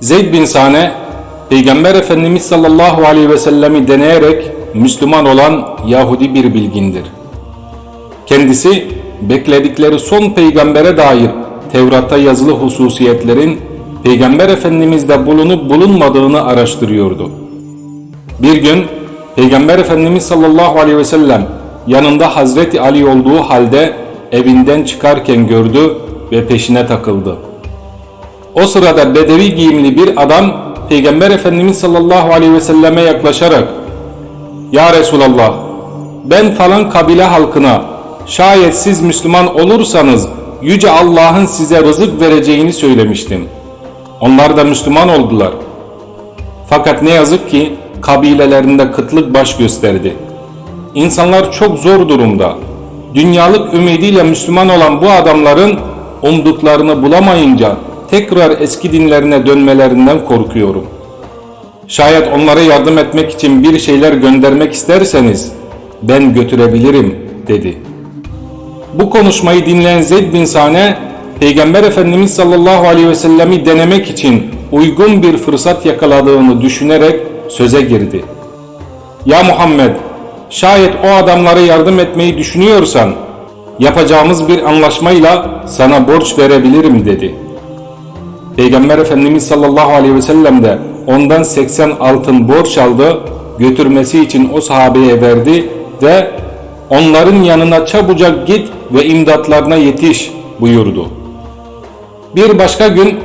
Zeyd bin Sane, Peygamber Efendimiz sallallahu aleyhi ve sellemi deneyerek Müslüman olan Yahudi bir bilgindir. Kendisi bekledikleri son peygambere dair Tevrat'ta yazılı hususiyetlerin Peygamber Efendimiz'de bulunup bulunmadığını araştırıyordu. Bir gün Peygamber Efendimiz sallallahu aleyhi ve sellem yanında Hazreti Ali olduğu halde evinden çıkarken gördü ve peşine takıldı. O sırada bedevi giyimli bir adam Peygamber Efendimiz sallallahu aleyhi ve selleme yaklaşarak Ya Resulallah ben falan kabile halkına şayet siz Müslüman olursanız Yüce Allah'ın size rızık vereceğini söylemiştim. Onlar da Müslüman oldular. Fakat ne yazık ki kabilelerinde kıtlık baş gösterdi. İnsanlar çok zor durumda. Dünyalık ümidiyle Müslüman olan bu adamların umduklarını bulamayınca tekrar eski dinlerine dönmelerinden korkuyorum. Şayet onlara yardım etmek için bir şeyler göndermek isterseniz ben götürebilirim dedi. Bu konuşmayı dinleyen Zeyd bin Sane Peygamber Efendimiz sallallahu aleyhi ve sellemi denemek için uygun bir fırsat yakaladığını düşünerek söze girdi. Ya Muhammed, şayet o adamlara yardım etmeyi düşünüyorsan yapacağımız bir anlaşmayla sana borç verebilirim dedi. Peygamber Efendimiz sallallahu aleyhi ve sellem de ondan 80 altın borç aldı, götürmesi için o sahabeye verdi ve onların yanına çabucak git ve imdatlarına yetiş buyurdu. Bir başka gün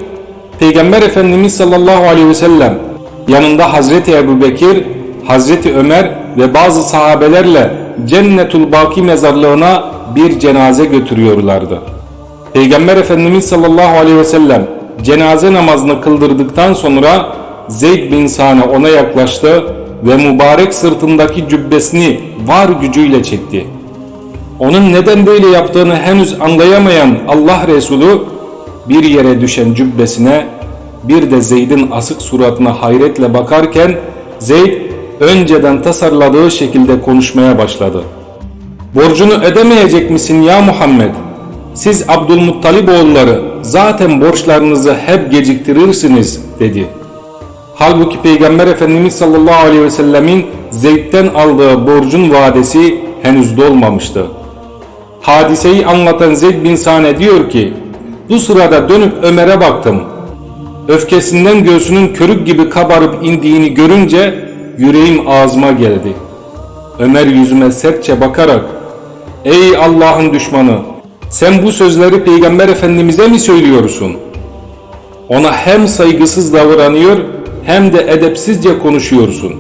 Peygamber Efendimiz sallallahu aleyhi ve sellem yanında Hazreti Ebu Bekir, Hazreti Ömer ve bazı sahabelerle Cennetul Baki mezarlığına bir cenaze götürüyorlardı. Peygamber Efendimiz sallallahu aleyhi ve sellem cenaze namazını kıldırdıktan sonra Zeyd bin Sane ona yaklaştı ve mübarek sırtındaki cübbesini var gücüyle çekti. Onun neden böyle yaptığını henüz anlayamayan Allah Resulü bir yere düşen cübbesine bir de Zeyd'in asık suratına hayretle bakarken Zeyd önceden tasarladığı şekilde konuşmaya başladı. Borcunu ödemeyecek misin ya Muhammed? Siz Abdülmuttalib oğulları zaten borçlarınızı hep geciktirirsiniz dedi. Halbuki Peygamber Efendimiz sallallahu aleyhi ve sellemin Zeyd'den aldığı borcun vadesi henüz dolmamıştı. Hadiseyi anlatan Zeyd bin Sane diyor ki, bu sırada dönüp Ömer'e baktım. Öfkesinden göğsünün körük gibi kabarıp indiğini görünce yüreğim ağzıma geldi. Ömer yüzüme sertçe bakarak, ''Ey Allah'ın düşmanı, sen bu sözleri Peygamber Efendimiz'e mi söylüyorsun?'' Ona hem saygısız davranıyor hem de edepsizce konuşuyorsun.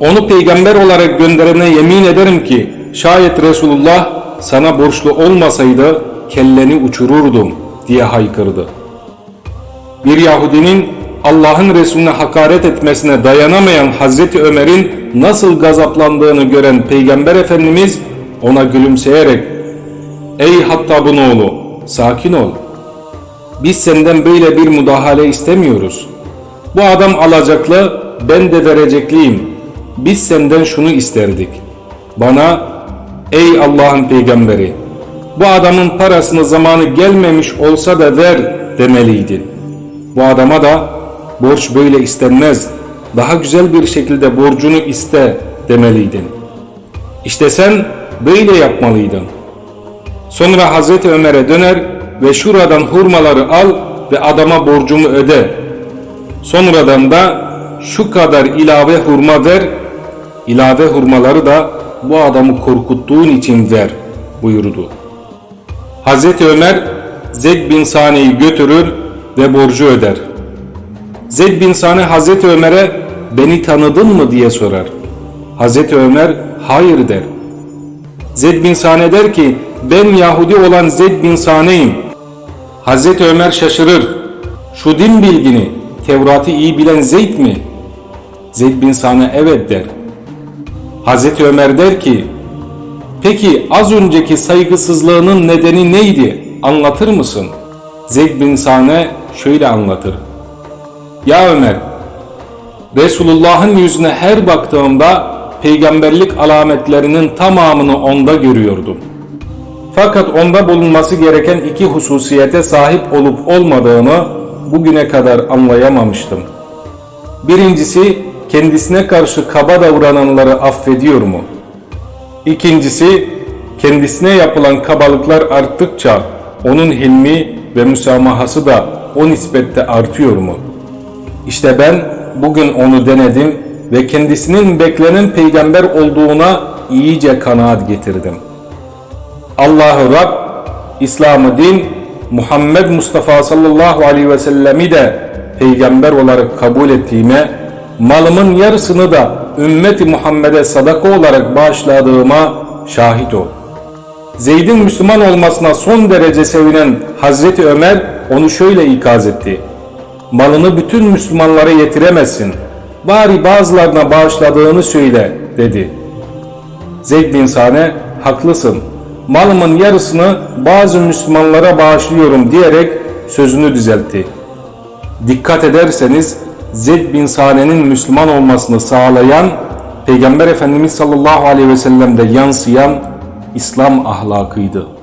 Onu peygamber olarak gönderene yemin ederim ki şayet Resulullah sana borçlu olmasaydı kelleni uçururdum diye haykırdı. Bir Yahudinin Allah'ın Resulüne hakaret etmesine dayanamayan Hazreti Ömer'in nasıl gazaplandığını gören Peygamber Efendimiz ona gülümseyerek Ey Hattab'ın oğlu sakin ol. Biz senden böyle bir müdahale istemiyoruz. Bu adam alacaklı ben de verecekliyim. Biz senden şunu isterdik. Bana ey Allah'ın peygamberi bu adamın parasını zamanı gelmemiş olsa da ver demeliydin. Bu adama da borç böyle istenmez. Daha güzel bir şekilde borcunu iste demeliydin. İşte sen böyle yapmalıydın. Sonra Hazreti Ömer'e döner ve şuradan hurmaları al ve adama borcumu öde. Sonradan da şu kadar ilave hurma ver, ilave hurmaları da bu adamı korkuttuğun için ver buyurdu. Hazreti Ömer Zeyd bin Sane'yi götürür ve borcu öder. Zeyd bin Sane Hazreti Ömer'e beni tanıdın mı diye sorar. Hazreti Ömer hayır der. Zeyd bin Sane der ki ben Yahudi olan Zeyd bin Sane'yim. Hazreti Ömer şaşırır. Şu din bilgini Tevrat'ı iyi bilen Zeyd mi? Zeyd bin Sane evet der. Hazreti Ömer der ki Peki az önceki saygısızlığının nedeni neydi? Anlatır mısın? Zeyd bin Sane şöyle anlatır. Ya Ömer, Resulullah'ın yüzüne her baktığımda peygamberlik alametlerinin tamamını onda görüyordum. Fakat onda bulunması gereken iki hususiyete sahip olup olmadığını bugüne kadar anlayamamıştım. Birincisi kendisine karşı kaba davrananları affediyor mu? İkincisi kendisine yapılan kabalıklar arttıkça onun hilmi ve müsamahası da o nispette artıyor mu? İşte ben bugün onu denedim ve kendisinin beklenen peygamber olduğuna iyice kanaat getirdim. Allah'ı Rab, İslam'ı din, Muhammed Mustafa sallallahu aleyhi ve sellemi de peygamber olarak kabul ettiğime, malımın yarısını da ümmeti Muhammed'e sadaka olarak bağışladığıma şahit ol. Zeyd'in Müslüman olmasına son derece sevinen Hazreti Ömer onu şöyle ikaz etti. Malını bütün Müslümanlara yetiremezsin. Bari bazılarına bağışladığını söyle dedi. Zeyd bin Sane haklısın. Malımın yarısını bazı Müslümanlara bağışlıyorum diyerek sözünü düzeltti. Dikkat ederseniz Zeyd bin Sane'nin Müslüman olmasını sağlayan Peygamber Efendimiz sallallahu aleyhi ve sellem'de yansıyan İslam ahlakıydı.